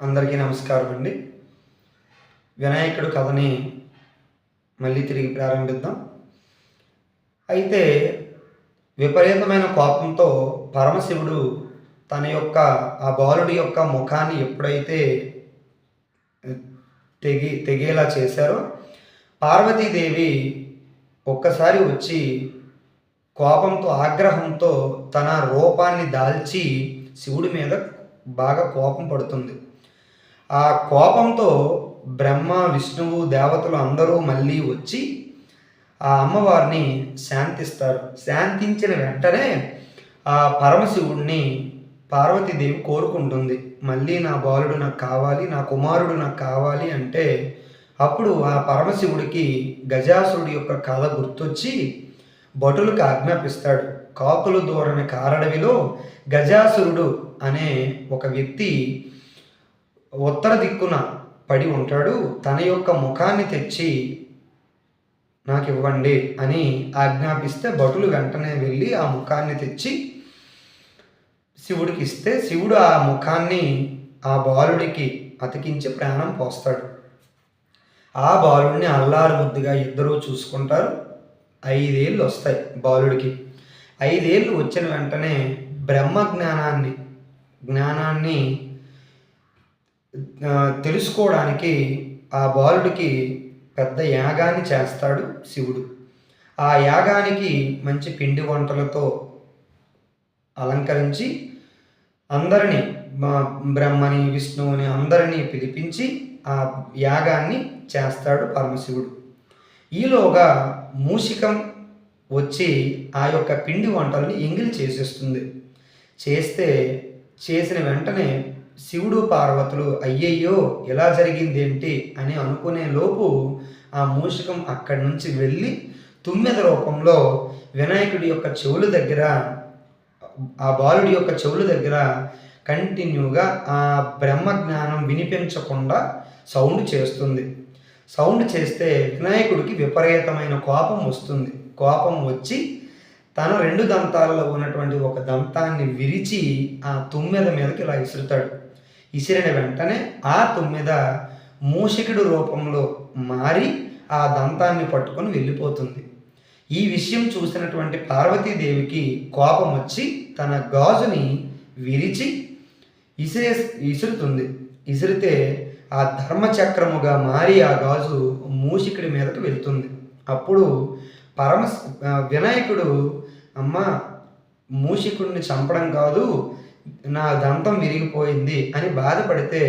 అందరికీ నమస్కారం అండి. వినాయకుడు కథని మళ్ళీ తిరిగి ప్రారంభిద్దాం. అయితే విపరీతమైన కోపంతో పరమశివుడు తన యొక్క ఆ బాలుడి యొక్క ముఖాన్ని ఎప్పుడైతే తెగి తెగేలా చేశారో పార్వతీదేవి ఒక్కసారి వచ్చి కోపంతో ఆగ్రహంతో తన రూపాన్ని దాల్చి శివుడి మీద బాగా కోపం పడుతుంది. ఆ కోపంతో బ్రహ్మ విష్ణువు దేవతలు అందరూ మళ్ళీ వచ్చి ఆ అమ్మవారిని శాంతిస్తారు. శాంతించిన వెంటనే ఆ పరమశివుణ్ణి పార్వతీదేవి కోరుకుంటుంది. మళ్ళీ నా బాలుడు నాకు కావాలి నా కుమారుడు నాకు కావాలి అంటే అప్పుడు ఆ పరమశివుడికి గజాసురుడి యొక్క కథ గుర్తొచ్చి భటులకు ఆజ్ఞాపిస్తాడు. కాకులు దూరని కారడవిలో గజాసురుడు అనే ఒక వ్యక్తి ఉత్తర దిక్కున పడి ఉంటాడు తన యొక్క ముఖాన్ని తెచ్చి నాకు ఇవ్వండి అని ఆజ్ఞాపిస్తే భటులు వెంటనే వెళ్ళి ఆ ముఖాన్ని తెచ్చి శివుడికి ఇస్తే శివుడు ఆ ముఖాన్ని ఆ బాలుడికి అతికించి ప్రాణం పోస్తాడు. ఆ బాలుడిని అల్లారు ముద్దుగా ఇద్దరూ చూసుకుంటారు. ఐదేళ్ళు వస్తాయి బాలుడికి. ఐదేళ్ళు వచ్చిన వెంటనే బ్రహ్మ జ్ఞానాన్ని జ్ఞానాన్ని తెలుసుకోవడానికి ఆ బాలుడికి పెద్ద యాగాన్ని చేస్తాడు శివుడు. ఆ యాగానికి మంచి పిండి వంటలతో అలంకరించి అందరినీ మా బ్రహ్మని విష్ణువుని అందరినీ పిలిపించి ఆ యాగాన్ని చేస్తాడు పరమశివుడు. ఈలోగా మూషికం వచ్చి ఆ యొక్క పిండి వంటల్ని ఎంగిలి చేసేస్తుంది. చేస్తే చేసిన వెంటనే శివుడు పార్వతులు అయ్యయ్యో ఎలా జరిగింది ఏంటి అని అనుకునే లోపు ఆ మూషికం అక్కడి నుంచి వెళ్ళి తుమ్మెద రూపంలో వినాయకుడి యొక్క చెవుల దగ్గర ఆ బాలుడి యొక్క చెవుల దగ్గర కంటిన్యూగా ఆ బ్రహ్మ జ్ఞానం వినిపించకుండా సౌండ్ చేస్తుంది. సౌండ్ చేస్తే వినాయకుడికి విపరీతమైన కోపం వస్తుంది. కోపం వచ్చి తన రెండు దంతాలలో ఉన్నటువంటి ఒక దంతాన్ని విరిచి ఆ తుమ్మెద మీదకి ఇలా ఇసురుతాడు. ఇసిరిన వెంటనే ఆ తుమ్మెద మూషికుడు రూపంలో మారి ఆ దంతాన్ని పట్టుకొని వెళ్ళిపోతుంది. ఈ విషయం చూసినటువంటి పార్వతీదేవికి కోపం వచ్చి తన గాజుని విరిచి ఇసిరే ఇసురుతుంది. ఇసిరితే ఆ ధర్మచక్రముగా మారి ఆ గాజు మూషికుడి మీదకి వెళ్తుంది. అప్పుడు పరమ వినాయకుడు అమ్మ మూషికుడిని చంపడం కాదు నా దంతం విరిగిపోయింది అని బాధపడితే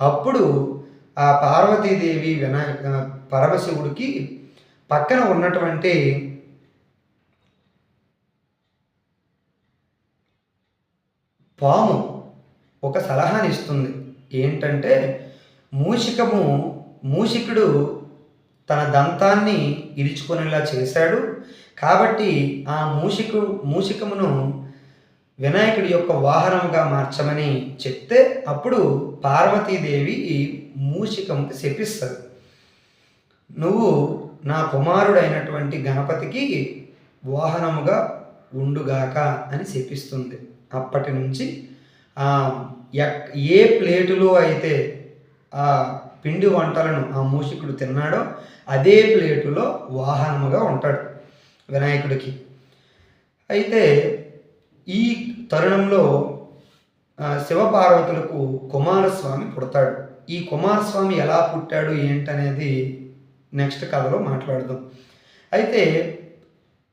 అప్పుడు ఆ పార్వతీదేవి వినాయక పరమశివుడికి పక్కన ఉన్నటువంటి పాము ఒక సలహాని ఇస్తుంది ఏంటంటే మూషికము మూషికుడు తన దంతాన్ని ఇరుచుకునేలా చేశాడు. కాబట్టి ఆ మూషికు మూషికమును వినాయకుడి యొక్క వాహనంగా మార్చమని చెప్తే అప్పుడు పార్వతీదేవి ఈ మూషికముకి శపిస్తుంది. నువ్వు నా కుమారుడైనటువంటి గణపతికి వాహనముగా ఉండుగాక అని శపిస్తుంది. అప్పటి నుంచి ఏ ప్లేటులో అయితే ఆ పిండి వంటలను ఆ మూషికుడు తిన్నాడో అదే ప్లేటులో వాహనముగా ఉంటాడు వినాయకుడికి. అయితే ఈ తరుణంలో శివపార్వతులకు కుమారస్వామి పుడతాడు. ఈ కుమారస్వామి ఎలా పుట్టాడు ఏంటనేది నెక్స్ట్ కథలో మాట్లాడదాం. అయితే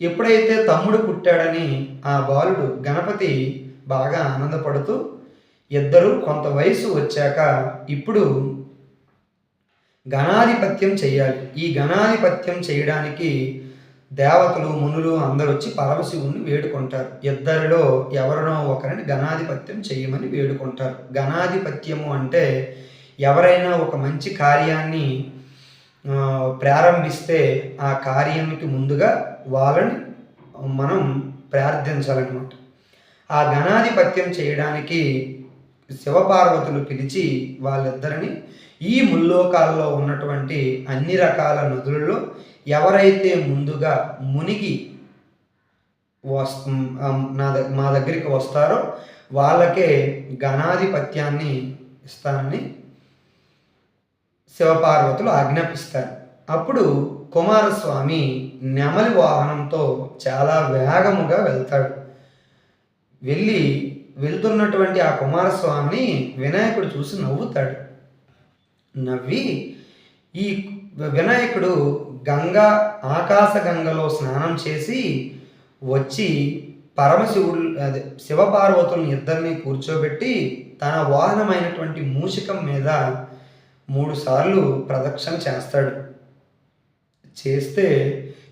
ఎప్పుడైతే తమ్ముడు పుట్టాడని ఆ బాలుడు గణపతి బాగా ఆనందపడుతూ ఇద్దరు కొంత వయసు వచ్చాక ఇప్పుడు గణాధిపత్యం చేయాలి. ఈ గణాధిపత్యం చేయడానికి దేవతలు మునులు అందరూ వచ్చి పరమశివుణ్ణి వేడుకుంటారు. ఇద్దరిలో ఎవరినో ఒకరిని గణాధిపత్యం చేయమని వేడుకుంటారు. గణాధిపత్యము అంటే ఎవరైనా ఒక మంచి కార్యాన్ని ప్రారంభిస్తే ఆ కార్యానికి ముందుగా వాళ్ళని మనం ప్రార్థించాలన్నమాట. ఆ గణాధిపత్యం చేయడానికి శివపార్వతులు పిలిచి వాళ్ళిద్దరిని ఈ ముల్లోకాల్లో ఉన్నటువంటి అన్ని రకాల నదులలో ఎవరైతే ముందుగా మునిగి వస్ నా దగ్గ మా దగ్గరికి వస్తారో వాళ్ళకే గణాధిపత్యాన్ని ఇస్తానని శివపార్వతులు ఆజ్ఞాపిస్తారు. అప్పుడు కుమారస్వామి నెమలి వాహనంతో చాలా వేగముగా వెళ్తాడు. వెళ్ళి వెళ్తున్నటువంటి ఆ కుమారస్వామిని వినాయకుడు చూసి నవ్వుతాడు. నవ్వి ఈ వినాయకుడు గంగా ఆకాశ గంగలో స్నానం చేసి వచ్చి పరమశివుడు అదే శివపార్వతులను ఇద్దరిని కూర్చోబెట్టి తన వాహనమైనటువంటి మూషికం మీద మూడు సార్లు ప్రదక్షిణ చేస్తాడు. చేస్తే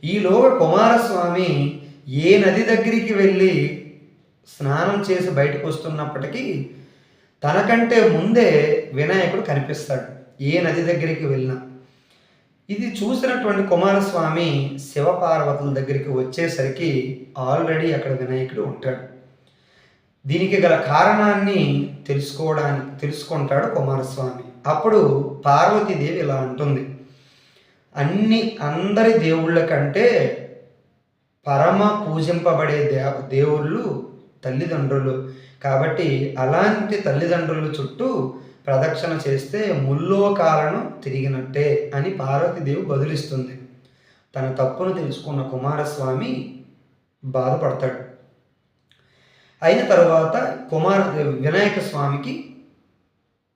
ఈలోగా కుమారస్వామి ఏ నది దగ్గరికి వెళ్ళి స్నానం చేసి బయటకు వస్తున్నప్పటికీ తనకంటే ముందే వినాయకుడు కనిపిస్తాడు ఏ నది దగ్గరికి వెళ్ళినా. ఇది చూసినటువంటి కుమారస్వామి శివపార్వతుల దగ్గరికి వచ్చేసరికి ఆల్రెడీ అక్కడ వినాయకుడు ఉంటాడు. దీనికి గల కారణాన్ని తెలుసుకోవడానికి తెలుసుకుంటాడు కుమారస్వామి. అప్పుడు పార్వతీదేవి ఇలా అంటుంది అన్ని అందరి దేవుళ్ళ కంటే పరమ పూజింపబడే దేవ దేవుళ్ళు తల్లిదండ్రులు. కాబట్టి అలాంటి తల్లిదండ్రుల చుట్టూ ప్రదక్షిణ చేస్తే ముల్లోకాలను తిరిగినట్టే అని పార్వతీదేవి బదులిస్తుంది. తన తప్పును తెలుసుకున్న కుమారస్వామి బాధపడతాడు. అయిన తర్వాత కుమార వినాయక స్వామికి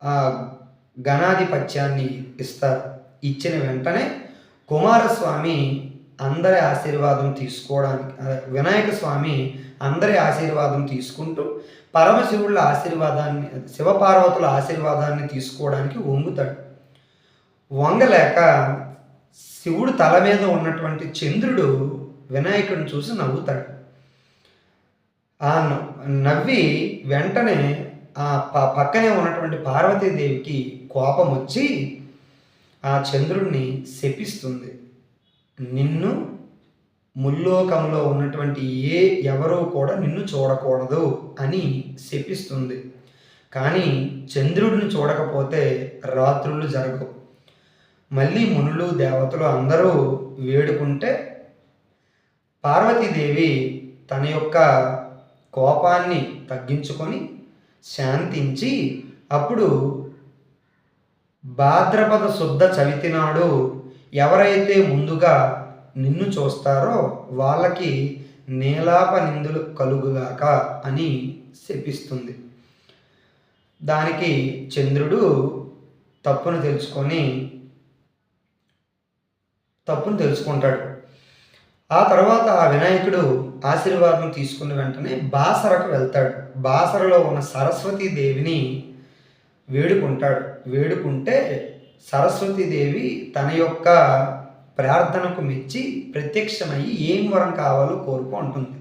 ఆ గణాధిపత్యాన్ని ఇస్తారు. ఇచ్చిన వెంటనే కుమారస్వామి అందరి ఆశీర్వాదం తీసుకోవడానికి వినాయక స్వామి అందరి ఆశీర్వాదం తీసుకుంటూ పరమశివుళ్ళ ఆశీర్వాదాన్ని శివపార్వతుల ఆశీర్వాదాన్ని తీసుకోవడానికి వంగుతాడు. వంగలేక శివుడు తల మీద ఉన్నటువంటి చంద్రుడు వినాయకుడిని చూసి నవ్వుతాడు. ఆ నవ్వి వెంటనే ఆ పక్కనే ఉన్నటువంటి పార్వతీదేవికి కోపం వచ్చి ఆ చంద్రుడిని శపిస్తుంది. నిన్ను ముల్లోకంలో ఉన్నటువంటి ఏ ఎవరూ కూడా నిన్ను చూడకూడదు అని శపిస్తుంది. కానీ చంద్రుడిని చూడకపోతే రాత్రులు జరగవు. మళ్ళీ మునులు దేవతలు అందరూ వేడుకుంటే పార్వతీదేవి తన యొక్క కోపాన్ని తగ్గించుకొని శాంతించి అప్పుడు భాద్రపద శుద్ధ చవితి నాడు ఎవరైతే ముందుగా నిన్ను చూస్తారో వాళ్ళకి నీలాప నిందులు కలుగుగాక అని శపిస్తుంది. దానికి చంద్రుడు తప్పును తెలుసుకొని తప్పును తెలుసుకుంటాడు. ఆ తర్వాత ఆ వినాయకుడు ఆశీర్వాదం తీసుకున్న వెంటనే బాసరకు వెళ్తాడు. బాసరలో ఉన్న సరస్వతీ దేవిని వేడుకుంటాడు. వేడుకుంటే సరస్వతీదేవి తన యొక్క ప్రార్థనకు మెచ్చి ప్రత్యక్షమయ్యి ఏం వరం కావాలో కోరుకో అంటుంది.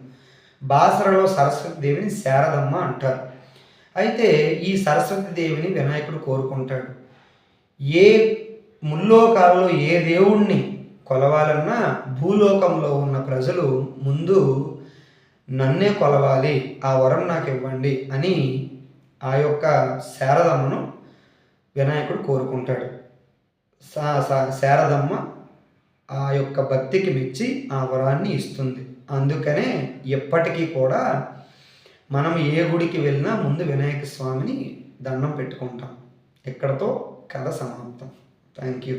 బాసరలో సరస్వతి దేవిని శారదమ్మ అంటారు. అయితే ఈ సరస్వతి దేవిని వినాయకుడు కోరుకుంటాడు. ఏ ముల్లోకాలలో ఏ దేవుణ్ణి కొలవాలన్నా భూలోకంలో ఉన్న ప్రజలు ముందు నన్నే కొలవాలి ఆ వరం నాకు ఇవ్వండి అని ఆ యొక్క శారదమ్మను వినాయకుడు కోరుకుంటాడు. శారదమ్మ ఆ యొక్క భక్తికి మెచ్చి ఆ వరాన్ని ఇస్తుంది. అందుకనే ఎప్పటికీ కూడా మనం ఏ గుడికి వెళ్ళినా ముందు వినాయక స్వామిని దండం పెట్టుకుంటాం. ఇక్కడతో కథ సమాప్తం. Thank you